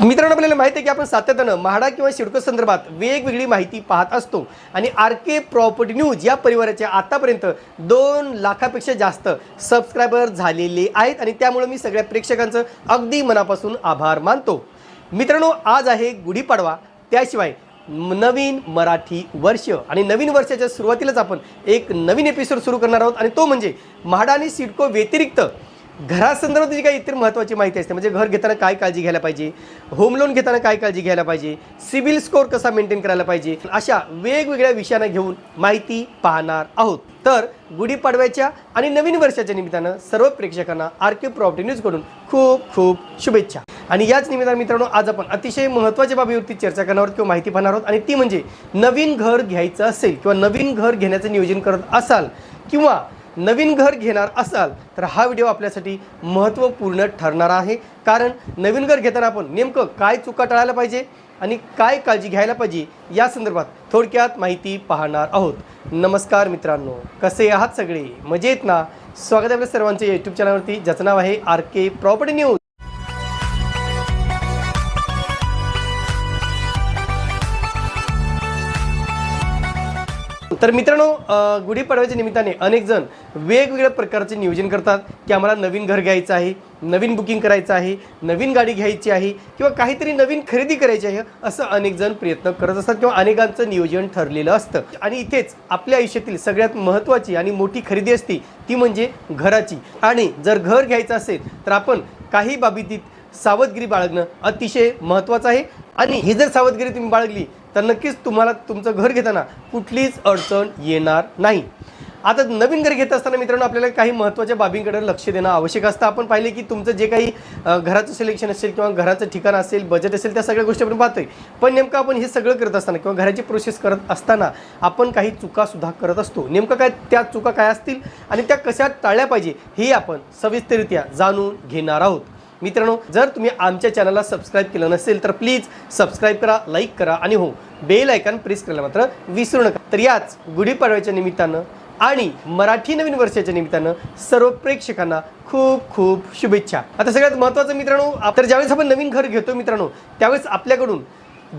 मित्रांनो आपल्याला माहिती आहे की आपण सातत्यानं म्हाडा किंवा सिडको संदर्भात वेगवेगळी माहिती पाहत असतो. आणि आर के प्रॉपर्टी न्यूज या परिवाराचे आतापर्यंत दोन लाखापेक्षा जास्त सबस्क्रायबर झालेले आहेत. आणि त्यामुळे मी सगळ्या प्रेक्षकांचं अगदी मनापासून आभार मानतो. मित्रांनो आज आहे गुढीपाडवा. त्याशिवाय नवीन मराठी वर्ष आणि नवीन वर्षाच्या सुरुवातीलाच आपण एक नवीन एपिसोड सुरू करणार आहोत. आणि तो म्हणजे म्हाडा आणि सिडको व्यतिरिक्त घरासंदर्भात जी काही इतर महत्त्वाची माहिती असते म्हणजे घर घेताना काय काळजी घ्यायला पाहिजे होम लोन घेताना काय काळजी घ्यायला पाहिजे सिबिल स्कोअर कसा मेंटेन करायला पाहिजे अशा वेगवेगळ्या विषयांना घेऊन माहिती पाहणार आहोत. तर गुढीपाडव्याच्या आणि नवीन वर्षाच्या निमित्तानं सर्व प्रेक्षकांना आर के प्रॉपर्टी न्यूजकडून खूप खूप शुभेच्छा. आणि याच निमित्तानं मित्रांनो आज आपण अतिशय महत्त्वाच्या बाबीवरती चर्चा करणार आहोत किंवा माहिती पाहणार आहोत. आणि ती म्हणजे नवीन घर घ्यायचं असेल किंवा नवीन घर घेण्याचं नियोजन करत असाल किंवा नवीन घर घेणार असाल तर हा व्हिडिओ आपल्यासाठी महत्त्वपूर्ण ठरणार आहे. कारण नवीन घर घेताना आपण नेमकं काय चुका टाळायला पाहिजे आणि काय काळजी घ्यायला पाहिजे या संदर्भात थोडक्यात माहिती पाहणार आहोत. नमस्कार मित्रांनो कसे आहात सगळे? मजेत ना? स्वागत आहे आपल्या सर्वांचे यूट्यूब चॅनलवरती ज्याचं नाव आहे आर के प्रॉपर्टी न्यूज तर मित्रांनो गुढीपाडव्याच्या निमित्ताने अनेक जण वेगवेगळ्या प्रकारचे नियोजन करतात की आम्हाला नवीन घर घ्यायचं आहे नवीन बुकिंग करायचं आहे नवीन गाडी घ्यायची आहे किंवा काहीतरी नवीन खरेदी करायची आहे असं अनेक जण प्रयत्न करत असतात किंवा अनेकांचं नियोजन ठरलेलं असतं. आणि इथेच आपल्या आयुष्यातील सगळ्यात महत्त्वाची आणि मोठी खरेदी असते ती म्हणजे घराची. आणि जर घर घ्यायचं असेल तर आपण काही बाबतीत सावधगिरी बाळगणं अतिशय महत्त्वाचं आहे. आणि ही जर सावधगिरी तुम्ही बाळगली तर नक्कीच तुम्हाला तुमचं घर घेताना कुठलीच अडचण येणार नाही. आता नवीन घर घेत असताना मित्रांनो आपल्याला काही महत्त्वाच्या बाबींकडे लक्ष देणं आवश्यक असतं. आपण पाहिले की तुमचं जे काही घराचं सिलेक्शन असेल किंवा घराचं ठिकाण असेल बजेट असेल त्या सगळ्या गोष्टी आपण पाहतोय. पण नेमकं आपण हे सगळं करत असताना किंवा घराची प्रोसेस करत असताना आपण काही चुकासुद्धा करत असतो. नेमकं काय त्या चुका काय असतील आणि त्या कशा टाळल्या पाहिजे हे आपण सविस्तररित्या जाणून घेणार आहोत. मित्रांनो जर तुम्ही आमच्या चॅनलला सबस्क्राईब केलं नसेल तर प्लीज सबस्क्राईब करा लाईक करा आणि हो बेल आयकॉन प्रेस करायला मात्र विसरू नका. तर याच गुढीपाडव्याच्या निमित्तानं आणि मराठी नवीन वर्षाच्या निमित्तानं सर्व प्रेक्षकांना खूप खूप शुभेच्छा. आता सगळ्यात महत्त्वाचं मित्रांनो तर ज्यावेळेस आपण नवीन घर घेतो मित्रांनो त्यावेळेस आपल्याकडून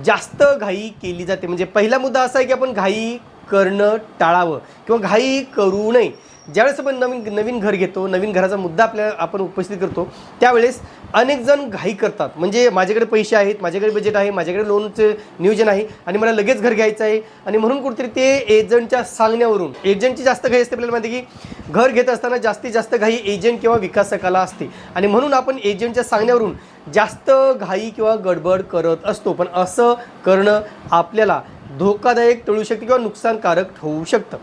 जास्त घाई केली जाते. म्हणजे पहिला मुद्दा असा आहे की आपण घाई करणं टाळावं किंवा घाई करू नये. ज्यावेळेस आपण नवीन नवीन घर घेतो नवीन घराचा मुद्दा आपल्या आपण उपस्थित करतो त्यावेळेस अनेक जण घाई करतात. म्हणजे माझ्याकडे पैसे आहेत माझ्याकडे बजेट आहे माझ्याकडे लोनचं नियोजन आहे आणि मला लगेच घर घ्यायचं आहे आणि म्हणून कुठेतरी ते एजंटच्या सांगण्यावरून एजंटची जास्त घाई असते आपल्याला माहिती की घर घेत असताना जास्तीत जास्त घाई एजंट किंवा विकासकाला असते. आणि म्हणून आपण एजंटच्या सांगण्यावरून जास्त घाई किंवा गडबड करत असतो. पण असं करणं आपल्याला धोकादायक टळू शकते किंवा नुकसानकारक होऊ शकतं.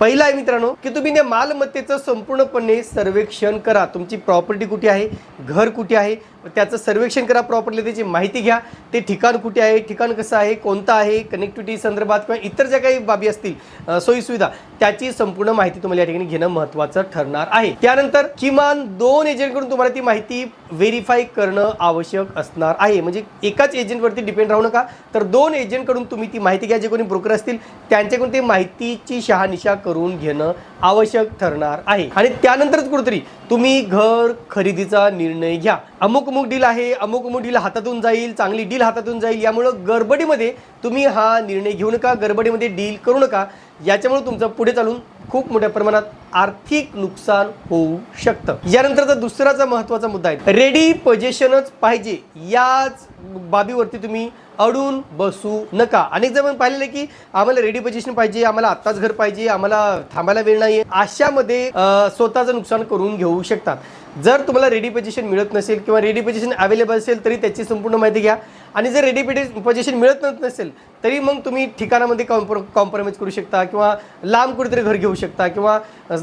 पहिलं आहे मित्रांनो की तुम्ही त्या मालमत्तेचं संपूर्णपणे सर्वेक्षण करा. तुमची प्रॉपर्टी कुठे आहे? घर कुठे आहे? त्याचं सर्वेक्षण करा प्रॉपर्टी त्याची माहिती घ्या. ते ठिकाण कुठे आहे? ठिकाण कसं आहे? कोणतं आहे? कनेक्टिव्हिटी संदर्भात किंवा इतर ज्या काही बाबी असतील सोयीसुविधा त्याची संपूर्ण माहिती तुम्हाला या ठिकाणी घेणं महत्त्वाचं ठरणार आहे. त्यानंतर किमान दोन एजंटकडून तुम्हाला ती माहिती व्हेरीफाय करणं आवश्यक असणार आहे. म्हणजे एकाच एजंटवरती डिपेंड राहू नका. तर दोन एजंटकडून तुम्ही ती माहिती घ्या. जे कोणी ब्रोकर असतील त्यांच्याकडून ती माहितीची शहानिशा करून घेणं आवश्यक ठरणार आहे. आणि त्यानंतरच कुठेतरी तुम्ही घर खरेदीचा निर्णय घ्या. अमुक अमुक डील आहे अमुक अमुक डील हातातून जाईल चांगली डील हातातून जाईल यामुळं गडबडीमध्ये तुम्ही हा निर्णय घेऊ नका गडबडीमध्ये डील करू नका. याच्यामुळे तुमचं पुढे चालून खूप मोठ्या प्रमाणात आर्थिक नुकसान होऊ शकतं. यानंतरचा दुसराचा महत्त्वाचा मुद्दा आहे. रेडी पोझिशनच पाहिजे. याच बाबीवरती तुम्ही अडून बसू नका. अनेक जण पाहिलेलं आहे की आम्हाला रेडी पोझिशन पाहिजे आम्हाला आत्ताच घर पाहिजे आम्हाला थांबायला वेळ नाही अशामध्ये स्वतःचं नुकसान करून घेऊ शकतात. जर तुम्हाला रेडी पोझिशन मिळत नसेल किंवा रेडी पोझिशन अवेलेबल असेल तरी त्याची संपूर्ण माहिती घ्या. आणि जर रेडी पोझिशन मिळत नसेल तरी मग तुम्ही ठिकाणामध्ये कॉम्प्रो कॉम्प्रोमाइज करू शकता किंवा लांब कुठेतरी घर घेऊ शकता किंवा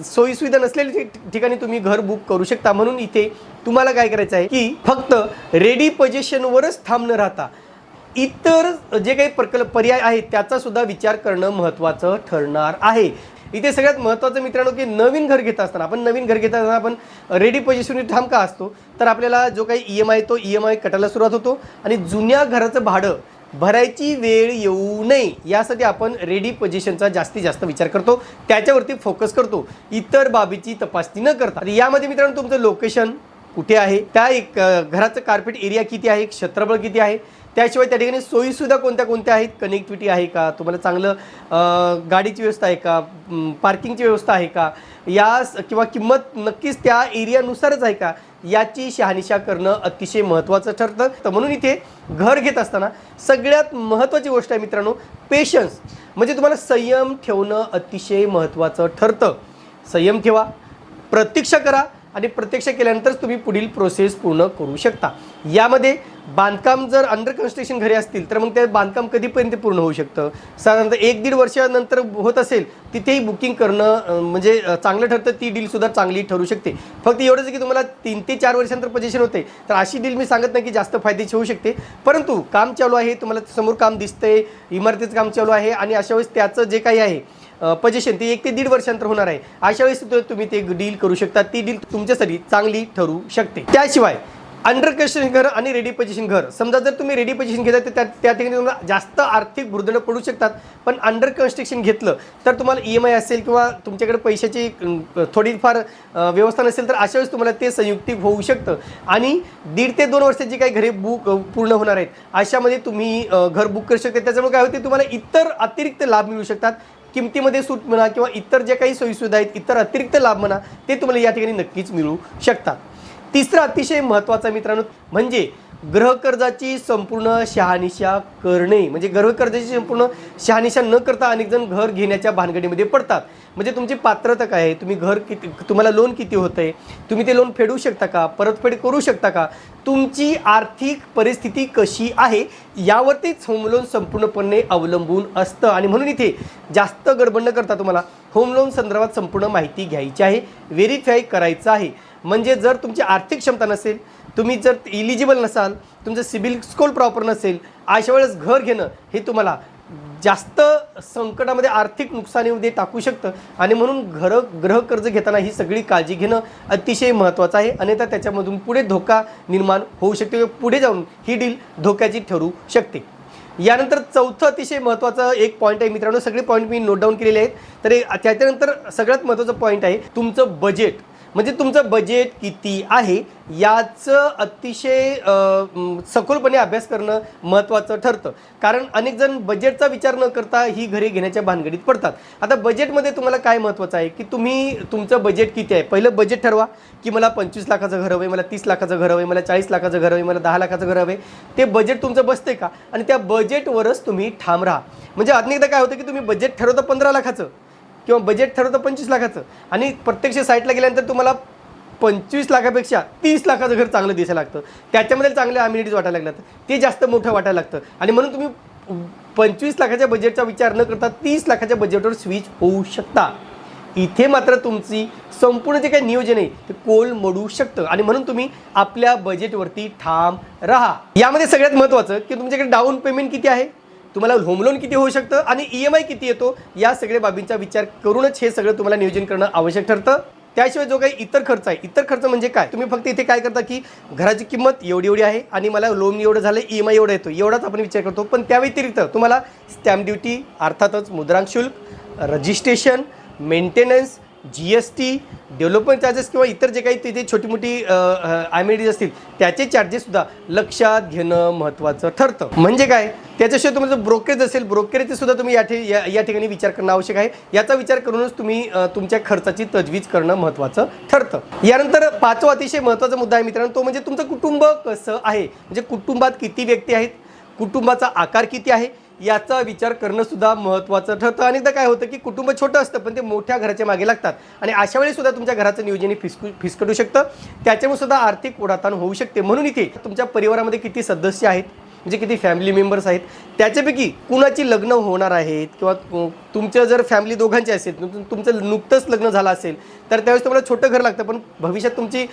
सोयीसुविधा नसलेल्या ठिकाणी तुम्ही घर बुक करू शकता. म्हणून इथे तुम्हाला काय करायचं आहे की फक्त रेडी पोझिशनवरच थांब न राहता इतर जे काही प्रकल्प पर्याय आहेत त्याचा सुद्धा विचार करणं महत्त्वाचं ठरणार आहे. इथे सगळ्यात महत्त्वाचं मित्रांनो की नवीन घर घेत असताना आपण नवीन घर घेत असताना आपण रेडी पोझिशनवर ठाम का असतो? तर आपल्याला जो काही ई एम आय तो ई एम आय कटायला सुरुवात होतो आणि जुन्या घराचं भाडं भरायची वेळ येऊ नये यासाठी आपण रेडी पोझिशनचा जास्तीत जास्त विचार करतो. त्याच्यावरती फोकस करतो. इतर बाबीची तपासणी न करता. यामध्ये मित्रांनो तुमचं लोकेशन कुठे आहे? त्या एक घराचं कार्पेट एरिया किती आहे? क्षेत्रफळ किती आहे? त्याशिवाय त्या ठिकाणी सोयीसुद्धा कोणत्या कोणत्या आहेत? कनेक्टिव्हिटी आहे का? तुम्हाला चांगलं गाडीची व्यवस्था आहे का? पार्किंगची व्यवस्था आहे का? या स- किंवा किंमत नक्कीच त्या एरियानुसारच आहे का? याची शहानिशा करणं अतिशय महत्त्वाचं ठरतं. तर म्हणून इथे घर घेत असताना सगळ्यात महत्त्वाची गोष्ट आहे मित्रांनो पेशन्स म्हणजे तुम्हाला संयम ठेवणं अतिशय महत्त्वाचं ठरतं. संयम ठेवा प्रतीक्षा करा आणि प्रत्यक्ष केल्यानंतरच तुम्ही पुढील प्रोसेस पूर्ण करू शकता. यामध्ये बांधकाम जर अंडर कन्स्ट्रक्शन घरे असतील तर मग ते बांधकाम कधीपर्यंत पूर्ण होऊ शकतं? साधारणतः एक दीड वर्षानंतर होत असेल तिथेही बुकिंग करणं म्हणजे चांगलं ठरतं ती डीलसुद्धा चांगली ठरू शकते. फक्त एवढंच की तुम्हाला तीन ते चार वर्षानंतर पोझिशन होते तर अशी डील मी सांगत नाही की जास्त फायद्याची होऊ शकते. परंतु काम चालू आहे तुम्हाला समोर काम दिसतंय इमारतीचं काम चालू आहे आणि अशा वेळेस त्याचं जे काही आहे पजेशन ती एक ते दीड वर्षांतर होणार आहे. अशा वेळेस तुम्ही ते डील करू शकता ती डील तुमच्यासाठी चांगली ठरू शकते. त्याशिवाय अंडर कन्स्ट्रक्शन घर आणि रेडी पोझिशन घर. समजा जर तुम्ही रेडी पोझिशन घेता तर त्या त्या ठिकाणी तुम्हाला जास्त आर्थिक भुर्दणं पडू शकतात. पण अंडर कन्स्ट्रक्शन घेतलं तर तुम्हाला ई एम आय असेल किंवा तुमच्याकडे पैशाची थोडीफार व्यवस्था नसेल तर अशा वेळेस तुम्हाला ते संयुक्तिक होऊ शकतं. आणि दीड ते दोन वर्षाची काही घरे बुक पूर्ण होणार आहेत. अशामध्ये तुम्ही घर बुक करू शकता. त्याच्यामुळे काय होते तुम्हाला इतर अतिरिक्त लाभ मिळू शकतात. किमतीमध्ये सूट म्हणा किंवा इतर जे काही सोयीसुविधा आहेत इतर अतिरिक्त लाभ म्हणा ते तुम्हाला या ठिकाणी नक्कीच मिळू शकतात. तिसरा अतिशय महत्त्वाचा मित्रांनो म्हणजे गृहकर्जाची संपूर्ण शहानिशा करणे म्हणजे गृहकर्जाची संपूर्ण शहानिशा न करता अनेक जण घर घेण्याच्या भानगडीमध्ये पडतात. म्हणजे तुमची पात्रता काय आहे? तुम्ही घर किती तुम्हाला लोन किती होतं आहे तुम्ही ते लोन फेडू शकता का? परतफेड करू शकता का? तुमची आर्थिक परिस्थिती कशी आहे? यावरतीच होम लोन संपूर्णपणे अवलंबून असतं. आणि म्हणून इथे जास्त गडबड न करता तुम्हाला होम लोन संदर्भात संपूर्ण माहिती घ्यायची आहे. व्हेरीफाय करायचं आहे. म्हणजे जर तुमची आर्थिक क्षमता नसेल तुम्ही जर इलिजिबल नसाल तुमचं सिबिल स्कोर प्रॉपर नसेल अशा वेळेस घर घेणं हे तुम्हाला जास्त संकटामध्ये आर्थिक नुकसानीमध्ये टाकू शकतं. आणि म्हणून घर ग्रह कर्ज घेताना ही सगळी काळजी घेणं अतिशय महत्त्वाचं आहे. अन्यथा त्याच्यामधून पुढे धोका निर्माण होऊ शकते किंवा पुढे जाऊन ही डील धोक्याची ठरू शकते. यानंतर चौथं अतिशय महत्त्वाचं एक पॉईंट आहे मित्रांनो. सगळे पॉईंट मी नोट डाऊन केलेले आहेत. तर त्याच्यानंतर सगळ्यात महत्त्वाचं पॉईंट आहे तुमचं बजेट म्हणजे तुमचं बजेट किती आहे याचं अतिशय सखोलपणे अभ्यास करणं महत्त्वाचं ठरतं. कारण अनेक जण बजेटचा विचार न करता ही घरे घेण्याच्या भानगडीत पडतात. आता बजेटमध्ये तुम्हाला काय महत्त्वाचं आहे? की तुम्ही तुमचं बजेट किती आहे? पहिलं बजेट ठरवा की मला पंचवीस लाखाचं घर हवं आहे मला तीस लाखाचं घर हवं आहे मला चाळीस लाखाचं घर हवं आहे मला दहा लाखाचं घर हवं आहे ते बजेट तुमचं बसते का? आणि त्या बजेटवरच तुम्ही ठाम राहा. म्हणजे अनेकदा काय होतं की तुम्ही बजेट ठरवता पंधरा लाखाचं. किंवा बजेट ठरवतं पंचवीस लाखाचं. आणि प्रत्यक्ष साईटला गेल्यानंतर तुम्हाला पंचवीस लाखापेक्षा तीस लाखाचं घर चांगलं दिसायला लागतं. त्याच्यामध्ये चांगले अम्युनिटीज वाटायला लागतात ते जास्त मोठं वाटायला लागतं. आणि म्हणून तुम्ही पंचवीस लाखाच्या बजेटचा विचार न करता तीस लाखाच्या बजेटवर स्विच होऊ शकता. इथे मात्र तुमची संपूर्ण जे काही नियोजन आहे ते कोल मोडू शकतं. आणि म्हणून तुम्ही आपल्या बजेटवरती ठाम राहा. यामध्ये सगळ्यात महत्त्वाचं की तुमच्याकडे डाऊन पेमेंट किती आहे? तुम्हाला होम लोन किती होऊ शकतं आणि ई एम आय किती येतो? या सगळ्या बाबींचा विचार करूनच हे सगळं तुम्हाला नियोजन करणं आवश्यक ठरतं. त्याशिवाय जो काही इतर खर्च आहे इतर खर्च म्हणजे काय? तुम्ही फक्त इथे काय करता की घराची किंमत एवढी एवढी आहे आणि मला लोन एवढं झालं ई एम आय एवढं येतो. एवढाच आपण विचार करतो. पण त्या व्यतिरिक्त तुम्हाला स्टॅम्प ड्युटी अर्थातच मुद्रांक शुल्क registration maintenance G S T development charges किंवा इतर जे काही तिथे छोटी मोठी आयमेडीज असतील त्याचे चार्जेससुद्धा लक्षात घेणं महत्त्वाचं ठरतं. म्हणजे काय? त्याच्याशिवाय तुमचं ब्रोकरेज असेल ब्रोकरेजचे सुद्धा तुम्ही या ठि या या ठिकाणी विचार करणं आवश्यक आहे. याचा विचार करूनच तुम्ही तुमच्या खर्चाची तजवीज करणं महत्त्वाचं ठरतं. यानंतर पाचवा अतिशय महत्त्वाचा मुद्दा आहे मित्रांनो तो म्हणजे तुमचं कुटुंब कसं आहे? म्हणजे कुटुंबात किती व्यक्ती आहेत? कुटुंबाचा आकार किती आहे? याचा विचार करणं सुद्धा महत्त्वाचं ठरतं. अनेकदा काय होतं की कुटुंब छोटं असतं पण ते मोठ्या घराच्या मागे लागतात. आणि अशा वेळी सुद्धा तुमच्या घराचं नियोजन हे फिसकू फिसकटू शकतं. त्याच्यामुळे सुद्धा आर्थिक ओढाताण होऊ शकते. म्हणून इथे तुमच्या परिवारामध्ये किती सदस्य आहेत? म्हणजे किती फॅमिली मेंबर्स आहेत? त्याच्यापैकी कुणाची लग्न होणार आहेत? किंवा तुमच्या तुमचं जर फॅमिली दोघांची असेल तुमचं नुकतंच लग्न झालं असेल तर त्यावेळेस तुम्हाला छोटं घर लागतं पण भविष्यात तुमची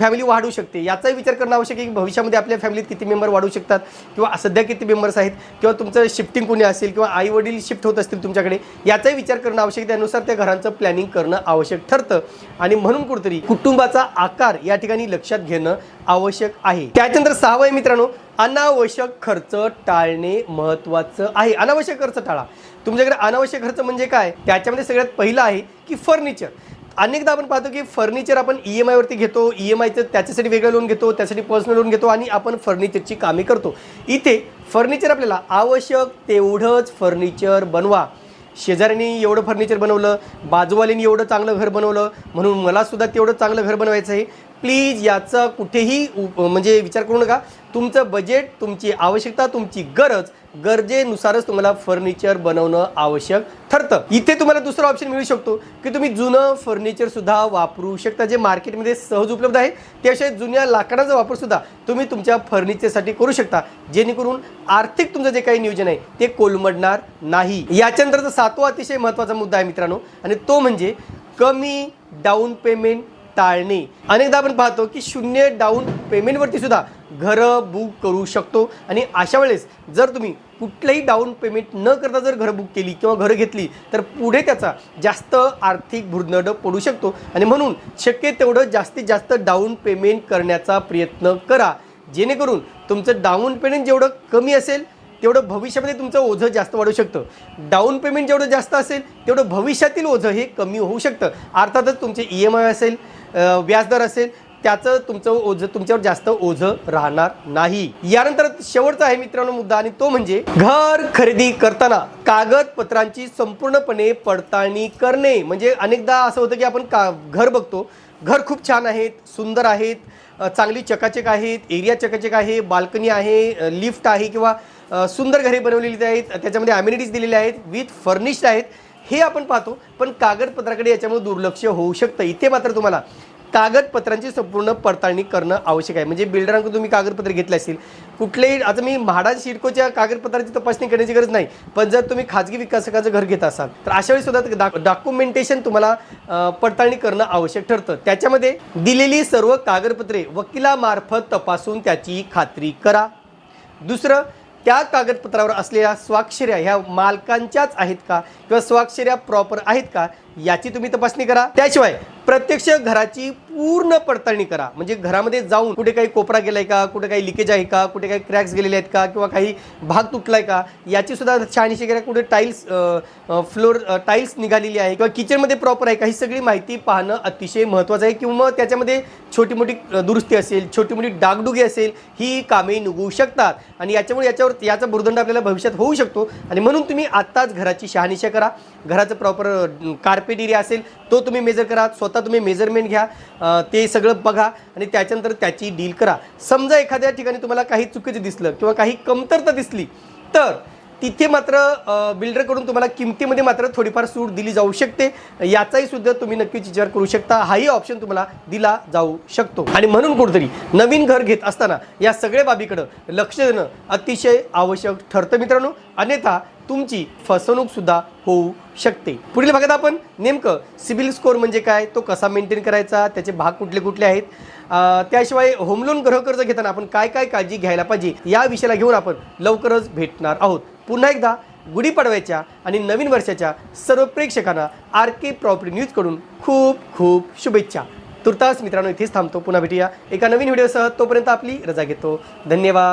फॅमिली वाढू शकते. याचाही विचार करणं आवश्यक आहे की भविष्यामध्ये आपल्या फॅमिलीत किती मेंबर वाढू शकतात किंवा सध्या किती मेंबर्स आहेत किंवा तुमचं शिफ्टिंग कोणी असेल किंवा आई वडील शिफ्ट होत असतील तुमच्याकडे याचाही विचार करणं आवश्यक आहे. त्यानुसार त्या घरांचं प्लॅनिंग करणं आवश्यक ठरतं. आणि म्हणून कुठेतरी कुटुंबाचा आकार या ठिकाणी लक्षात घेणं आवश्यक आहे. त्याच्यानंतर सहावं आहे मित्रांनो अनावश्यक खर्च टाळणे महत्त्वाचं आहे. अनावश्यक खर्च टाळा. तुमच्याकडे अनावश्यक खर्च म्हणजे काय? त्याच्यामध्ये सगळ्यात पहिलं आहे की फर्निचर अनेकदा आपण पाहतो की फर्निचर आपण ई एम आयवरती घेतो ई एम आयचं त्याच्यासाठी वेगळं लोन घेतो त्यासाठी पर्सनल लोन घेतो आणि आपण फर्निचरची कामे करतो. इथे फर्निचर आपल्याला आवश्यक तेवढंच फर्निचर बनवा. शेजाऱ्यांनी एवढं फर्निचर बनवलं बाजूवाल्यांनी एवढं चांगलं घर बनवलं म्हणून मलासुद्धा तेवढं चांगलं घर बनवायचं आहे. प्लीज याचा कुठेही उप- म्हणजे विचार करू नका. तुमचं बजेट तुमची आवश्यकता तुमची गरज गरजेनुसारच तुम्हाला फर्निचर बनवणं आवश्यक ठरतं. इथे तुम्हाला दुसरा ऑप्शन मिळू शकतो की तुम्ही जुनं फर्निचर सुद्धा वापरू शकता जे मार्केटमध्ये सहज उपलब्ध आहे. त्याशिवाय जुन्या लाकडाचा वापर सुद्धा तुम्ही तुमच्या फर्निचरसाठी करू शकता. जेणेकरून आर्थिक तुमचं जे काही नियोजन आहे ते कोलमडणार नाही. याच्यानंतरचा सातवा अतिशय महत्त्वाचा मुद्दा आहे मित्रांनो आणि तो म्हणजे कमी डाऊन पेमेंट टाळणे. अनेकदा आपण पाहतो की शून्य डाऊन पेमेंटवरती सुद्धा घरं बुक करू शकतो. आणि अशा वेळेस जर तुम्ही कुठलंही डाऊन पेमेंट न करता जर घरं बुक केली किंवा घरं घेतली तर पुढे त्याचा जास्त आर्थिक भुर्दंड पडू शकतो. आणि म्हणून शक्य तेवढं जास्तीत जास्त डाऊन पेमेंट करण्याचा प्रयत्न करा. जेणेकरून तुमचं डाऊन पेमेंट जेवढं कमी असेल तेवढं भविष्यामध्ये तुमचं ओझं जास्त वाढू शकतं. डाऊन पेमेंट जेवढं जास्त असेल तेवढं भविष्यातील ओझं हे कमी होऊ शकतं. अर्थातच तुमचे ई एम आय असेल व्याजदर असेल त्याचं तुमचं ओझं तुमच्यावर जास्त ओझं राहणार नाही. यानंतर शेवटचा आहे मित्रांनो मुद्दा आणि तो म्हणजे घर खरेदी करताना कागदपत्रांची संपूर्णपणे पडताळणी करणे. म्हणजे अनेकदा असं होतं की आपण का घर बघतो घर खूप छान आहेत सुंदर आहेत चांगली चकाचक आहेत एरिया चकाचक आहे बाल्कनी आहे लिफ्ट आहे किंवा सुंदर घरे बनवलेली आहेत त्याच्यामध्ये अम्युनिटीज दिलेल्या आहेत विथ फर्निश्ड आहेत. हे आपण पाहतो. पण कागदपत्राकडे याच्यामुळे दुर्लक्ष होऊ शकतं. इथे मात्र तुम्हाला कागदपत्रांची संपूर्ण पडताळणी करणं आवश्यक आहे. म्हणजे बिल्डरांकडून तुम्ही कागदपत्र घेतले असतील. कुठलेही आता मी म्हाडा सिडकोच्या कागदपत्राची तपासणी करण्याची गरज नाही. पण जर तुम्ही खाजगी विकासकाचं घर घेत असाल तर अशा वेळी सुद्धा डॉक्युमेंटेशन तुम्हाला पडताळणी करणं आवश्यक ठरतं. त्याच्यामध्ये दिलेली सर्व कागदपत्रे वकिलामार्फत तपासून त्याची खात्री करा. दुसरं त्या कागदपत्रावर असलेल्या स्वाक्षऱ्या ह्या मालकांच्याच आहेत का? किंवा स्वाक्षऱ्या प्रॉपर आहेत का? याची तुम्ही तपासणी करा. त्याशिवाय प्रत्यक्ष घराची पूर्ण पडताळणी करा. म्हणजे घरामध्ये जाऊन कुठे काही कोपरा गेलाय का कुठे काही लिकेज आहे का कुठे काही क्रॅक्स गेलेले आहेत का किंवा काही भाग तुटलाय का याची सुद्धा छानशी करा. कुठे टाईल्स फ्लोर टाईल्स निघालेली आहे किंवा किचनमध्ये प्रॉपर आहे का ही सगळी माहिती पाहणं अतिशय महत्त्वाचं आहे. किंवा त्याच्यामध्ये छोटी मोठी दुरुस्ती असेल छोटी मोठी डागडुगी असेल ही कामे निघू शकतात. आणि याच्यामुळे याच्यावर याचा भुर्दंड आपल्याला भविष्यात होऊ शकतो. आणि म्हणून तुम्ही आत्ताच घराची शहानिशा करा. घराचं प्रॉपर कार्पेट एरिया असेल तो तुम्ही मेजर करा स्वतः तुम्ही मेजरमेंट घ्या ते सगळं बघा आणि त्याच्यानंतर त्याची डील करा. समजा एखाद्या ठिकाणी तुम्हाला काही चुकीचं दिसलं किंवा काही कमतरता दिसली तर तिथे मात्र बिल्डरकडून तुम्हाला किमतीमध्ये मात्र थोडीफार सूट दिली जाऊ शकते. याचाही सुद्धा तुम्ही नक्कीच विचार करू शकता. हाही ऑप्शन तुम्हाला दिला जाऊ शकतो. आणि म्हणून कुठेतरी नवीन घर घेत असताना या सगळ्या बाबीकडं लक्ष देणं अतिशय आवश्यक ठरतं मित्रांनो. अन्यथा तुमची फसवणूक सुद्धा होऊ शकते. पुढील भागात आपण नेमकं सिबिल स्कोअर म्हणजे काय तो कसा मेंटेन करायचा त्याचे भाग कुठले कुठले आहेत त्याशिवाय होम लोन गृहकर्ज घेताना आपण काय काय काळजी घ्यायला पाहिजे या विषयाला घेऊन आपण लवकरच भेटणार आहोत. पुन्हा एकदा गुढीपाडव्याच्या आणि नवीन वर्षाच्या सर्व प्रेक्षकांना आर के प्रॉपर्टी न्यूजकडून खूप खूप शुभेच्छा. तुर्तास मित्रांनो इथेच थांबतो. पुन्हा भेटूया एका नवीन व्हिडिओसह. तोपर्यंत आपली रजा घेतो. धन्यवाद.